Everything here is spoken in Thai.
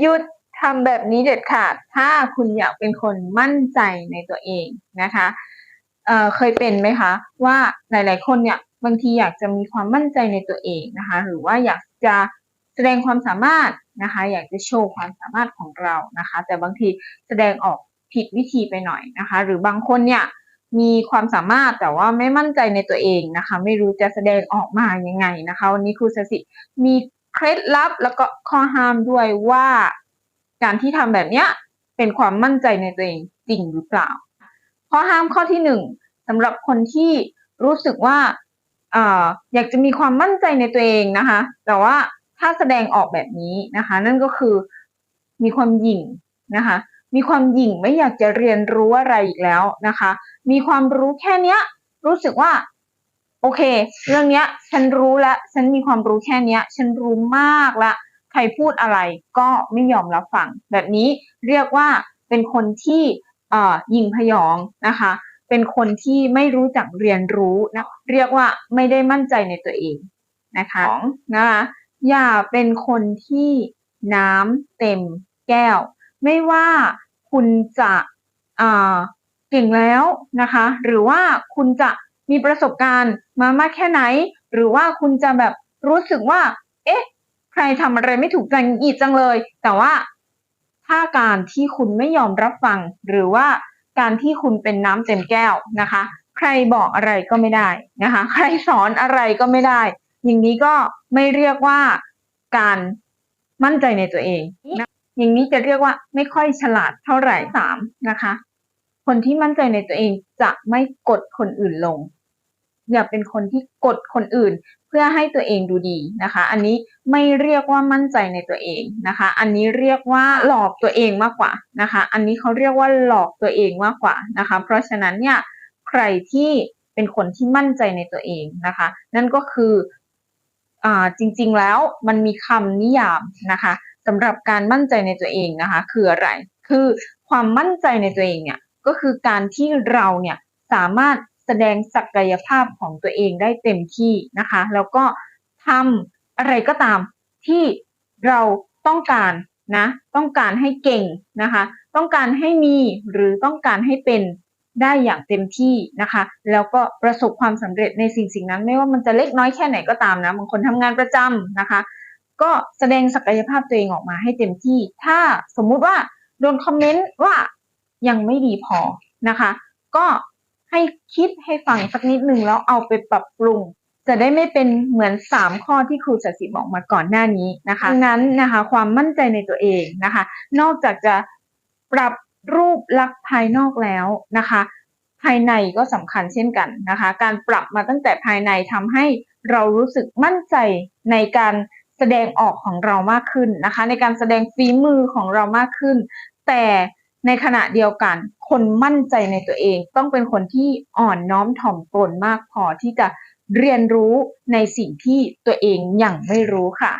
หยุดทำแบบนี้เด็ดขาด ถ้าคุณอยากเป็นคนมั่นใจในตัวเองนะคะเเคยเป็นไหมคะว่าหลาย ๆ คนเนี่ยบางทีอยากจะมีความมั่นใจในตัวเองนะคะ หรือว่าอยากจะแสดงความสามารถนะคะ อยากจะโชว์ความสามารถของเรานะคะ แต่บางทีแสดงออกผิดวิธีไปหน่อยนะคะ หรือบางคนเนี่ยมีความสามารถแต่ว่าไม่มั่นใจในตัวเองนะคะ ไม่รู้จะแสดงออกมายังไงนะคะ วันนี้ครูสสิมี เคล็ดลับแล้วก็ข้อห้ามด้วยว่า การที่ทำแบบเนี้ยเป็นความมั่นใจในตัวเองจริงหรือเปล่า ข้อห้ามข้อที่หนึ่งสำหรับคนที่รู้สึกว่าอาอยากจะมีความมั่นใจในตัวเองนะคะ แต่ว่าถ้าแสดงออกแบบนี้นะคะ นั่นก็คือมีความหยิ่งนะคะ มีความหยิ่งไม่อยากจะเรียนรู้อะไรอีกแล้วนะคะ มีความรู้แค่เนี้ย รู้สึกว่า โอเค เรื่องเนี้ย ฉันรู้แล้วฉันมีความรู้แค่เนี้ย ฉันรู้มากละ ใครพูดอะไรก็ไม่ยอมรับฟัง แบบนี้เรียกว่าเป็นคนที่เอ่อยิงพยองนะคะ เป็นคนที่ไม่รู้จักเรียนรู้นะ เรียกว่าไม่ได้มั่นใจในตัวเองนะคะสองนะคะอย่าเป็นคนที่น้ำเต็มแก้ว ไม่ว่าคุณจะอ่าเก่งแล้วนะคะ หรือว่าคุณจะ มีประสบการณ์มามากแค่ไหน หรือว่าคุณจะแบบรู้สึกว่า เอ๊ะ ใครทำอะไรไม่ถูกใจอีกจังเลย แต่ว่าถ้าการที่คุณไม่ยอมรับฟัง หรือว่าการที่คุณเป็นน้ำเต็มแก้วนะคะ ใครบอกอะไรก็ไม่ได้นะคะ ใครสอนอะไรก็ไม่ได้ อย่างนี้ก็ไม่เรียกว่าการมั่นใจในตัวเองนะอย่างนี้จะเรียกว่าไม่ค่อยฉลาดเท่าไหร่สามนะคะ คนที่มั่นใจในตัวเองจะไม่กดคนอื่นลง อย่าเป็นคนที่กดคนอื่น เพื่อให้ตัวเองดูดีนะคะ อันนี้ไม่เรียกว่ามั่นใจในตัวเองนะคะ อันนี้เรียกว่าหลอกตัวเองมากกว่านะคะ อันนี้เขาเรียกว่าหลอกตัวเองมากกว่านะคะ เพราะฉะนั้นเนี่ยใครที่เป็นคนที่มั่นใจในตัวเองนะคะ นั่นก็คืออ่าจริงๆแล้วมันมีคำนิยามนะคะสำหรับการมั่นใจในตัวเองนะคะ คืออะไร คือความมั่นใจในตัวเองเนี่ยก็คือการที่เราเนี่ยสามารถ แสดงศักยภาพของตัวเองได้เต็มที่นะคะ แล้วก็ทำอะไรก็ตามที่เราต้องการนะ ต้องการให้เก่งนะคะ ต้องการให้มีหรือต้องการให้เป็นได้อย่างเต็มที่นะคะ แล้วก็ประสบความสำเร็จในสิ่งสิ่งนั้น ไม่ว่ามันจะเล็กน้อยแค่ไหนก็ตามนะบางคนทำงานประจำนะคะ ก็แสดงศักยภาพตัวเองออกมาให้เต็มที่ ถ้าสมมุติว่าโดนคอมเมนต์ว่ายังไม่ดีพอนะคะ ก็ ให้คิดให้ฟังสักนิดหนึ่งแล้วเอาไปปรับปรุง จะได้ไม่เป็นเหมือน 3 ข้อที่ครูสัสิบอกมาก่อนหน้านี้นะคะดังนั้นนะคะความมั่นใจในตัวเองนะคะ นอกจากจะปรับรูปลักษณ์ภายนอกแล้วนะคะ ภายในก็สำคัญเช่นกันนะคะ การปรับมาตั้งแต่ภายในทำให้เรารู้สึกมั่นใจในการแสดงออกของเรามากขึ้นนะคะ ในการแสดงฝีมือของเรามากขึ้น แต่ ในขณะเดียวกัน คนมั่นใจในตัวเอง ต้องเป็นคนที่อ่อนน้อมถ่อมตนมากพอที่จะเรียนรู้ในสิ่งที่ตัวเองยังไม่รู้ค่ะ